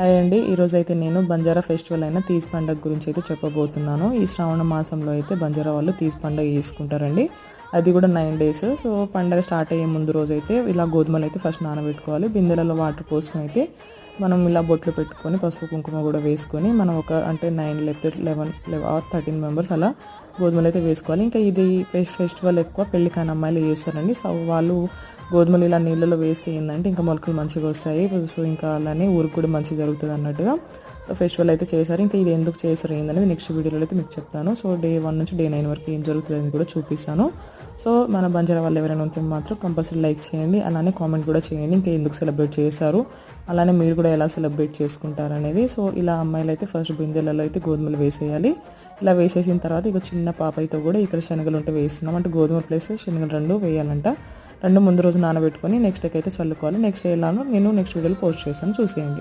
Hi అండి. ఈరోజు అయితే నేను బంజారా ఫెస్టివల్ అయిన తీజ్ పండగ గురించి అయితే చెప్పబోతున్నాను. ఈ శ్రావణ మాసంలో అయితే బంజారా వాళ్ళు తీజ్ పండగ చేసుకుంటారండి. అది కూడా నైన్ డేస్. సో పండగ స్టార్ట్ అయ్యే ముందు రోజు అయితే ఇలా గోధుమలు అయితే ఫస్ట్ నానబెట్టుకోవాలి. బిందెలలో వాటర్ పోసుకొని అయితే మనం ఇలా బొట్లు పెట్టుకొని పసుపు కుంకుమ కూడా వేసుకొని మనం ఒక అంటే నైన్ లేకపోతే లెవెన్ ఆర్ థర్టీన్ మెంబర్స్ అలా గోధుమలు అయితే వేసుకోవాలి. ఇంకా ఇది ఫెస్టివల్ ఎక్కువ పెళ్ళి కాని అమ్మాయిలు చేస్తారండి. సో వాళ్ళు గోధుమలు ఇలా నీళ్ళలో వేసి ఏంటంటే ఇంకా మొలకలు మంచిగా వస్తాయి. సో ఇంకా అలానే ఊరికి కూడా మంచిగా జరుగుతుంది అన్నట్టుగా. సో ఫెస్టివల్ అయితే చేశారు. ఇంకా ఇది ఎందుకు చేశారు ఏందనేది నెక్స్ట్ వీడియోలో అయితే మీకు చెప్తాను. సో డే వన్ నుంచి డే నైన్ వరకు ఏం జరుగుతుంది అని కూడా చూపిస్తాను. సో మన బంజారా వాళ్ళు ఎవరైనా ఉంటే మాత్రం కంపల్సరీ లైక్ చేయండి అలానే కామెంట్ కూడా చేయండి. ఇంకా ఎందుకు సెలబ్రేట్ చేశారు అలానే మీరు కూడా ఎలా సెలబ్రేట్ చేసుకుంటారు అనేది. సో ఇలా అమ్మాయిలు అయితే ఫస్ట్ బిందెలలో అయితే గోధుమలు వేసేయాలి. ఇలా వేసేసిన తర్వాత ఇక చిన్న పాప అయితే కూడా ఇక్కడ శనగలు ఉంటే వేస్తున్నాం. అంటే గోధుమ ప్లస్ శనగలు రెండు వేయాలంట. రెండు ముందు రోజు నానబెట్టుకొని నెక్స్ట్ డేకి అయితే చల్లుకోవాలి. నెక్స్ట్ డే ఎలానో నేను నెక్స్ట్ వీడియోలో పోస్ట్ చేస్తాను. చూసేయండి.